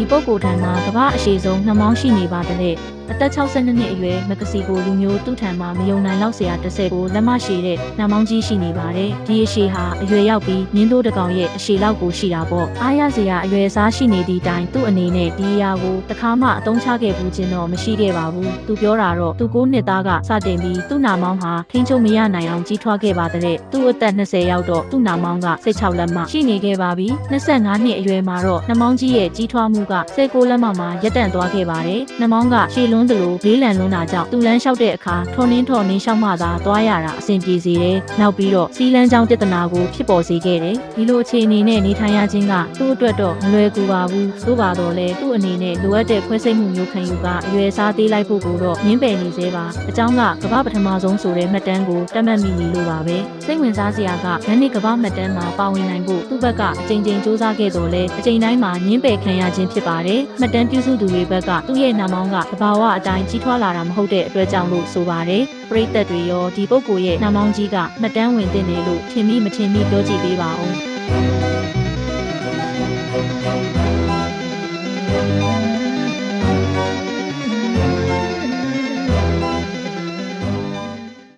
ဒီပုဂ္ဂိုလ်ထံမှာကမ္ဘာအရှိဆုံးနှမောင်းရှိနေပါတဲ့ အသက်62နှစ်အရွယ်မက္ကစီကိုလူမျိုးသူ့ထံမှာမယုံနိုင်လောက်စရာတစ်ဆယ်ကိုလက်မရှိတဲ့နှမောင်းကြီးရှိနေပါတယ်ဒီအရှိဟာအရွယ်ရောက်ပြီးမြင်းတို့တကောင်ရဲ့အရှိလောက်ကိုရှိတာပေါ့အားရစရာအရွယ်စားရှိနေသည့်တိုင်သူ့အနေနဲ့ဒီအရာကိုတခါမှအသုံးချခဲ့ဘူးခြင်းတော့မရှိခဲ့ပါဘူးသူပြောတာတော့သူကိုနှစ်သားကစတင်ပြီးသူ့နာမောင်းဟာထိန်းချုပ်မရနိုင်အောင်ကြီးထွားခဲ့ပါတဲ့သူ့အသက်20ရောက်တော့သူ့နာမောင်းက16လက်မှရှိနေခဲ့ပါပြီ25နှစ်အရွယ်မှာတော့နှမောင်းကြီးရဲ့ကြီးထွားမှုက16လက်မှမှာရပ်တန့်သွားခဲ့ပါတယ်နှမောင်းကရှည်လွန်းသလိုလေးလံလွန်းတာကြောင့်သူ့လန်းလျှောက်တဲ့အခါထော်နှင်းထော်နှင်းလျှောက်မှသာသွားရတာအဆင်ပြေစေတယ်နောက်ပြီးတော့စီးလန်းချောင်းပြဿနာကိုဖြစ်ပေါ်စေခဲ့တယ်ဒီလိုအခြေအနေနဲ့နေထိုင်ရခြင်းကသူ့အတွက်တော့မလွယ်ကူပါဘူးသို့ပါတော့လေသူ့အနေနဲ့လိုအပ်တဲ့ခွဲစိတ်မှုမျိုးခံယူကအရွယ်စားသေးလိုက်ဖို့ကိုတော့ငင်းပယ်နေသေးပါအကြောင်းကကမ္ဘာပထမဆုံးဆိုတဲ့မှတ်တမ်းကိုတက်မှတ်မိနေလို့ပါပဲစိတ်ဝင်စားစရာကဂန်နစ်ကမ္ဘာမှတ်တမ်းမှာပါဝင်နိုင်ဖို့သူ့ဘက်ကအကြိမ်ကြိမ်စူးစမ်းခဲ့တော့လေအကြိမ်တိုင်းမှာငင်းပယ်ခံရခြင်းဖြစ်ပါတယ်မှတ်တမ်းပြုစုသူတွေဘက်ကသူ့ရဲ့နာမောင်းကသဘာဝအတိုင်းကြီးထွားလာတာမဟုတ်တဲ့အတွက်ကြောင့်လို့ဆိုပါတယ်ပရိသတ်တွေရောဒီပုဂ္ဂိုလ်ရဲ့နာမောင်းကြီးကမှတ်တမ်းဝင်တင်တယ်လို့ထင်မိမထင်မိပြောကြည့်ပေးပါဦး